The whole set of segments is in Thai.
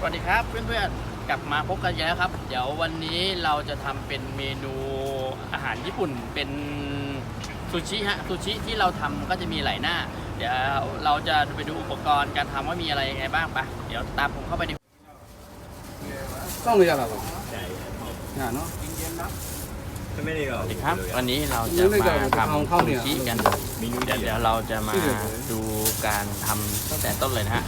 สวัสดีครับเพื่อนๆกลับมาพบกันอีกแล้วครับ เดี๋ยววันนี้เราจะทำเป็นเมนูอาหารญี่ปุ่นเป็นซูชิฮะซูชิที่เราทำก็จะมีหลายหน้า เดี๋ยวเราจะไปดูอุปกรณ์การทำว่ามีอะไรยังไงบ้างปะเดี๋ยวตามผมเข้าไปในต้องเลยอะไรบ้างงานเนาะสวัสดีครับวันนี้เราจะมาทำซูชิกันเดี๋ยวเดี๋ยวเราจะมาดูการทำตั้งแต่ต้นเลยนะฮะ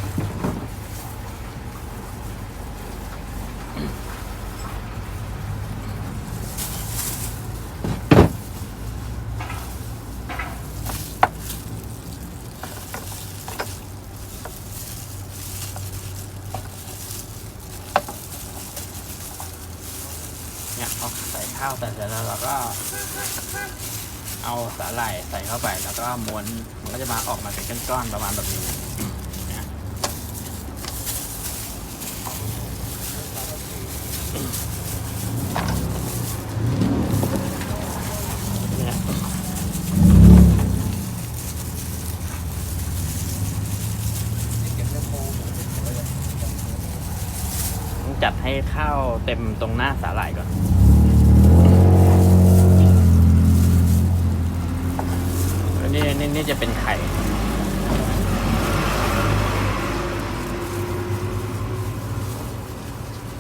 เนี่ยพอใส่ข้าวแต่เสร็จแล้วเราก็ เอา สาหร่ายใส่เข้าไปแล้วก็ม้วนมันก็จะมาออกมาเป็นก้อนๆประมาณแบบนี้นะจัดให้ข้าวเต็มตรงหน้าสาหร่ายก่อน นี่จะเป็นไข่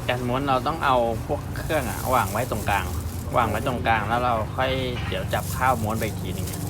การม้วนเราต้องเอาพวกเครื่องอะวางไว้ตรงกลาง วางไว้ตรงกลางแล้วเราค่อยเดี๋ยวจับข้าวม้วนไปทีหนึงเนี่ย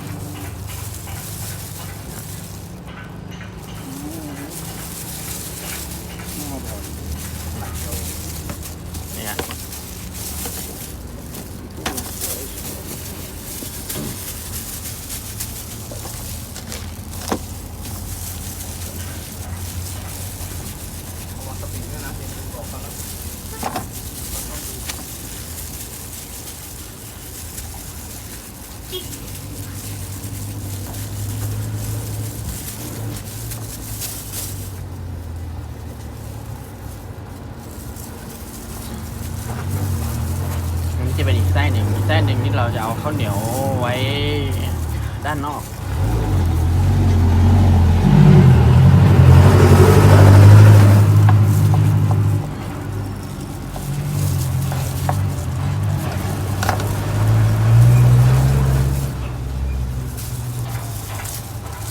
อันนี้จะเป็นอีกไส้ หนึ่งอีกไส้หนึ่งที่เราจะเอาข้าวเหนียวไว้ด้านนอก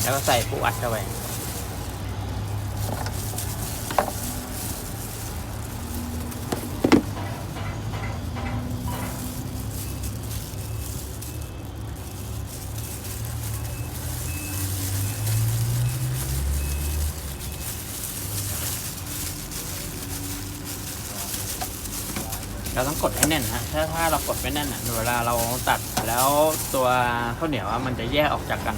แล้วก็ใส่ปูอัดเข้าไป เราต้องกดให้ แน่นฮะถ้าถ้าเรากดไม่แน่นอะเวลาเราตัดแล้วตัวข้าวเหนียวมันจะแยกออกจากกัน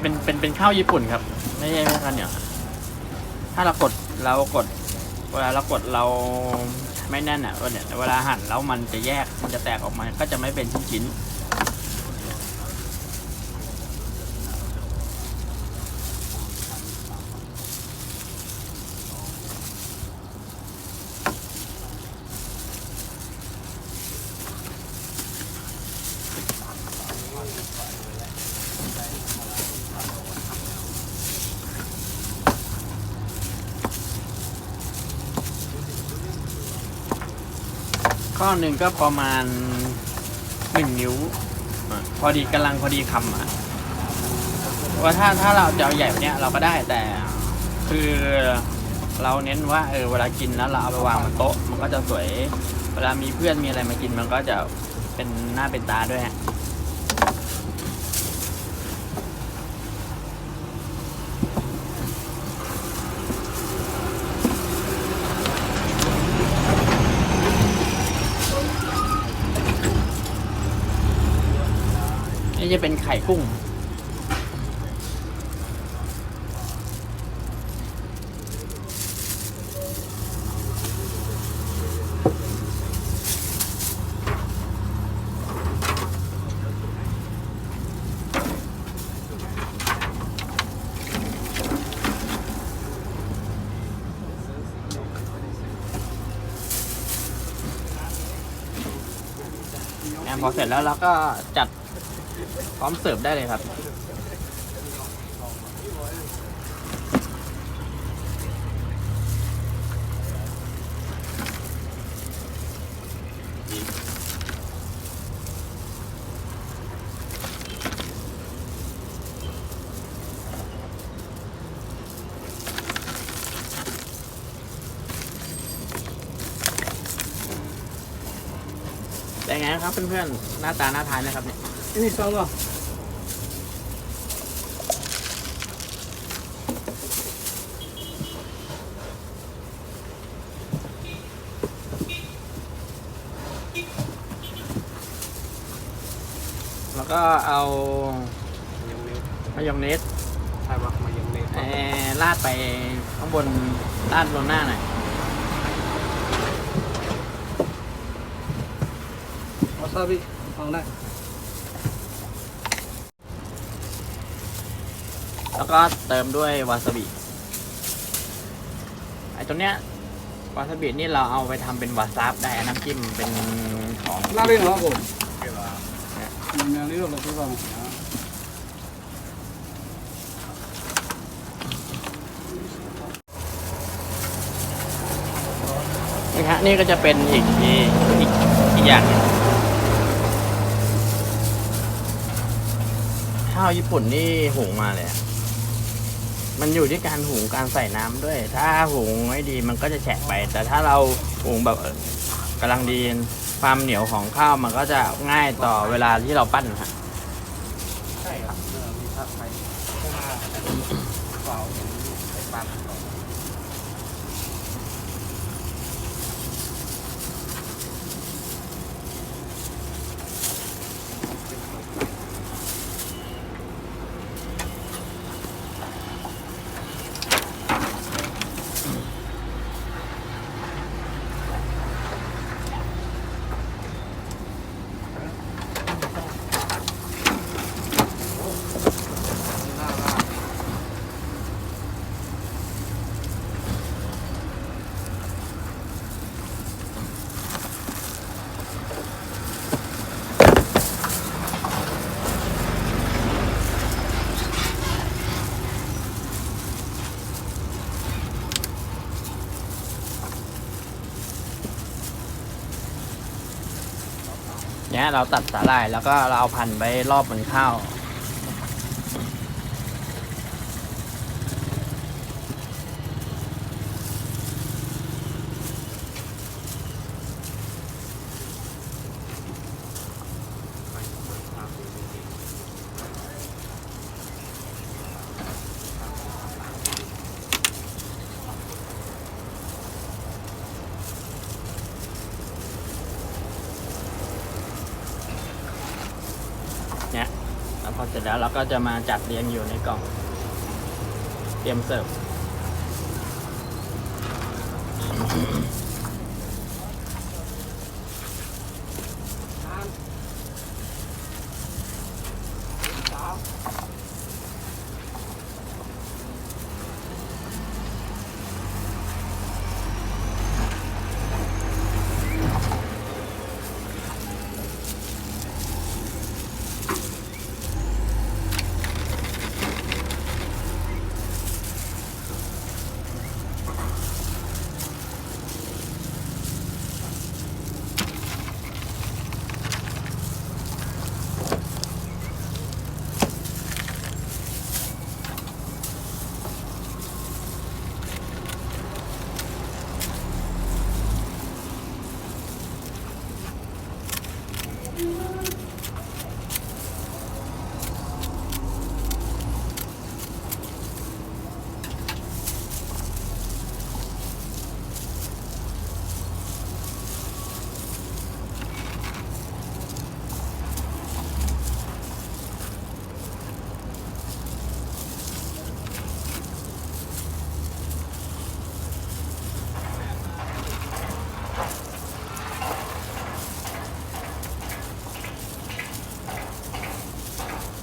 เป็นเป็นเป็นข้าวญี่ปุ่นครับ ไม่ใช่ไม่ใช่ข้าวเหนียวถ้าเรากดเรากด เวลาเรากดเราไม่แน่นอะเนี่ยเวลาหั่นแล้วมันจะแยกมันจะแตกออกมาก็จะไม่เป็นชิ้นๆ อหนึ่งก็ประมาณหนึ่งนิ้วอะพอดีกำลังพอดีคำอะว่าถ้าถ้าเราจะเอาใหญ่กว่าเนี้ยเราก็ได้แต่คือเราเน้นว่าเออเวลากินแล้วเราเอาไปวางบนโต๊ะมันก็จะสวย เวลามีเพื่อนมีอะไรมากินมันก็จะเป็นหน้าเป็นตาด้วยฮะ นี่จะเป็นไข่กุ้ง พอเสร็จแล้วเราก็จัด พร้อมเสิร์ฟได้เลยครับ เป็นไงครับเพื่อนๆ หน้าตาหน้าทายนะครับเนี่ย Ini sama. แล้วก็เอามายองเนส Saya bak mayonnaise. เอ่อราดไปข้างบนราดบนหน้าหน่อย Wasabi. Ang na. แล้วก็เติมด้วยวาซาบิไอ้ตัวเนี้ยวาซาบินี่เราเอาไปทำเป็นวาซาบได้น้ำจิ้มเป็นของ Lari no ako. Yan nilo lo ko ba. นี่ฮะนี่ก็จะเป็นอีกอีกอีกอีกอย่างหนึ่งข้าวญี่ปุ่นนี่หุงมาเลยอะ มันอยู่ที่การหุงการใส่น้ำด้วย ถ้าหุงไม่ดีมันก็จะแฉะไป แต่ถ้าเราหุงแบบเอ่อกำลังดีความเหนียวของข้าวมันก็จะง่ายต่อเวลาที่เราปั้นฮะใช่ครับเออมีผัดไปเพราะว่าเปล่าเห็นไอ้ปั้น นี้ยเราตัดสาหร่ายแล้วก็เราเอาพันไปรอบบนข้าว เนี่ยแล้วพอเส ร็จแล้วเราก็จะมาจัดเรียงอยู่ในกล่อง เตรียมเสิร์ฟ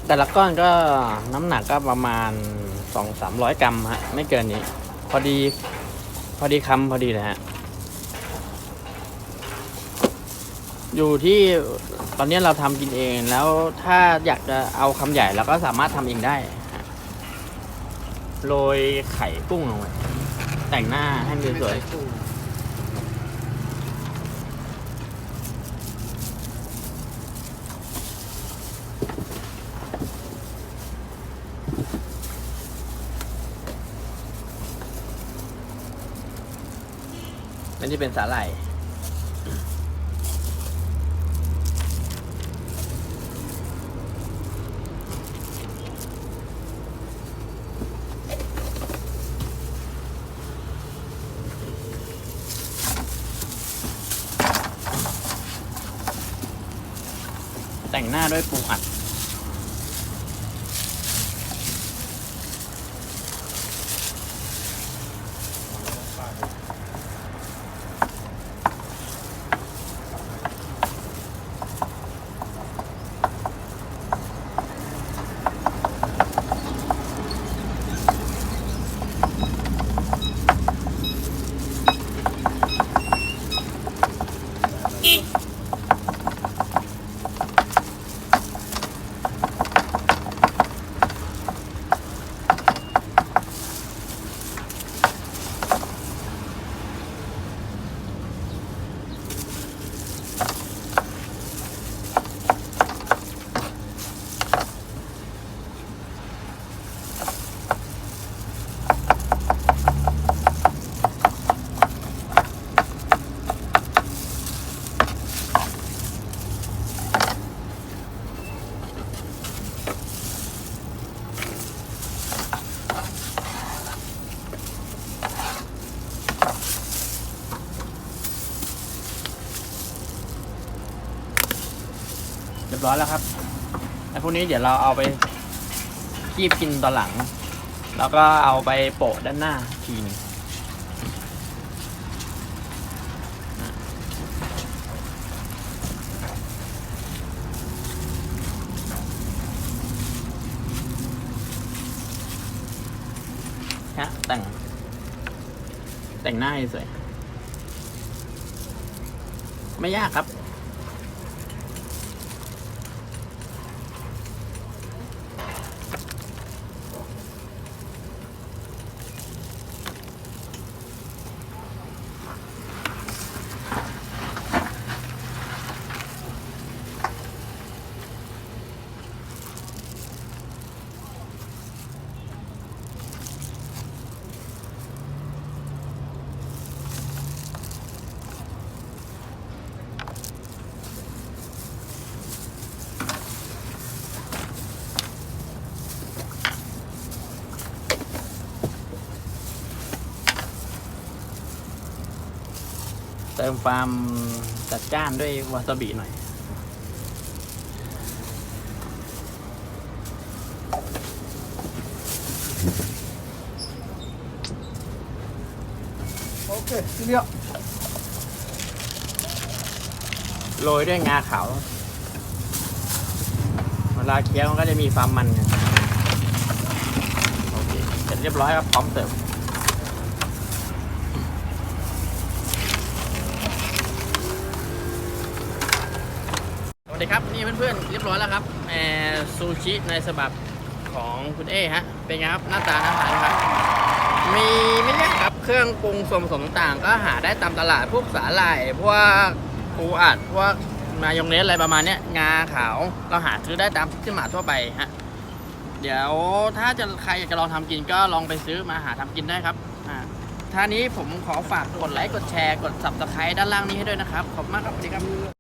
แต่ละก้อนก็น้ำหนักก็ประมาณสองสามร้อยกรัมฮะ ไม่เกินนี้ พอดี พอดีคำพอดีเลยฮะ อยู่ที่ตอนนี้เราทำกินเองแล้วถ้าอยากจะเอาคำใหญ่เราก็สามารถทำเองได้โรยไข่กุ้งลงไปแต่งหน้าให้มันสวยๆ อันนี้เป็นสาหร่ายแต่งหน้าด้วยปูอัด ร้อยแล้วครับไอ้พวกนี้เดี๋ยวเราเอาไปคีบกินตอนหลัง แล้วก็เอาไปโปะด้านหน้าทีนึงฮะแต่ง แต่งหน้าให้สวย ไม่ยากครับ ติมความจัดจ้านด้วยวาซาบิหน่อย โอเคทีเดียวโรยด้วยงาขาว เวลาเคี้ยวมันก็จะมีความมันกันโอเคเสร็จเรียบร้อยครับพร้อมเสิร์ฟ วัสดีครับนี่เพื่อนๆเรียบร้อยแล้วครับแอร์ซูชิในฉบับของคุณเอฮะเป็นไงครับหน้าตาน่าทานครับ มีไม่ยากครับเครื่องปรุงส่วนผสมต่างๆ ก็หาได้ตามตลาดพวกสาหร่ายพวกปูอัดพวกมายองเนสอะไรประมาณนี้งาขาวเราหาซื้อได้ตามที่หมาทั่วไปฮะเดี๋ยวถ้าจะใครอยากจะลองทำกินก็ลองไปซื้อมาหาทำกินได้ครับอ่าท่านี้ผมขอฝากกดไลค์กดแชร์กด subscribe ด้านล่างนี้ให้ด้วยนะครับ ขอบคุณมากครับสวัสดีครับ